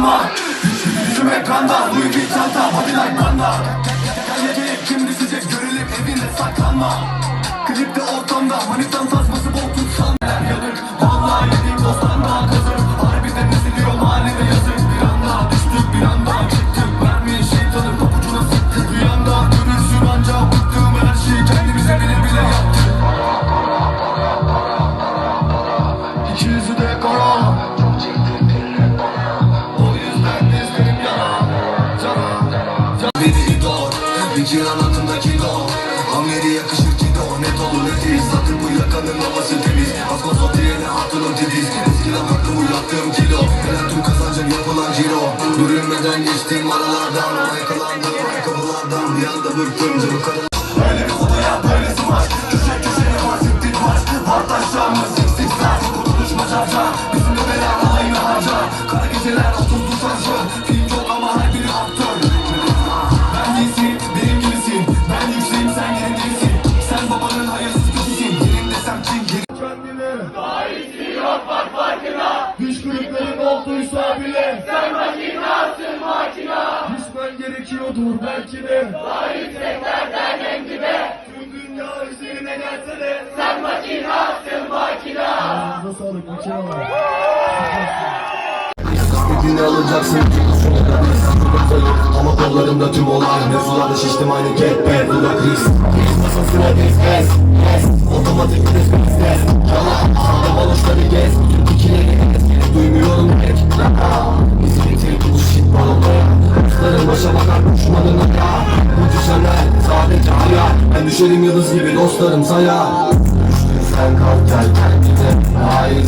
kanma Yüzüm ekranda Louis V çanta Body like panda Geleceğe kim düşecek görelim evinde saklanma. Klipte ortamda manitan saçması bol tutsam Neler yanık Vallahi yediğim dosttan daha kazık Harbiden eziliyor mahallede yazık. Bir anda düştük bir anda çıktık. Mermi şeytanın pabucuna sıktık. Bir anda görürsün ancak bıktığım her şeyi kendimize bile bile yaptık. İki yüzü de kiran altındaki do Hamleri yakışır ki de o net olur netiz. Zaten bu yakanın havası temiz. Asmaz o diyene hatunun titiz. Eskiden baktım bu yaptığım kilo. Helal tüm kazancım yapılan ciro. Görünmeden geçtim aralardan. Ona yakalandım ayakkabılardan Bir anda bıktım. Canım sen yerindesin Sen babanın hayırsız kızısın Yerinde semtin geri Kendine. Düş kırıkların olduysa bile. Sen makinasın makina. Düşmen gerekiyordur belki de. Daha yükseklerden en dibe Tüm dünya üzerine gelse de. Sen makinasın makina. Ağzınıza sağlık makinalar istediğini alacaksın. Ama kollarımda tüm olay Mevzularda şiştim aynı kekbe Bula kriz. Nasıl sıra biz bez Bez Otomatik kriz biz des Yala Sanda balışları gez İkileri gez. Duymuyorum pek Bizi bitirip bu shit balonlara Kızların başa bakar düşmanın ayağı Bu düşenler sadece hayal. Ben düşerim yıldız gibi dostlarım sayar. Düştün sen kartel Hayır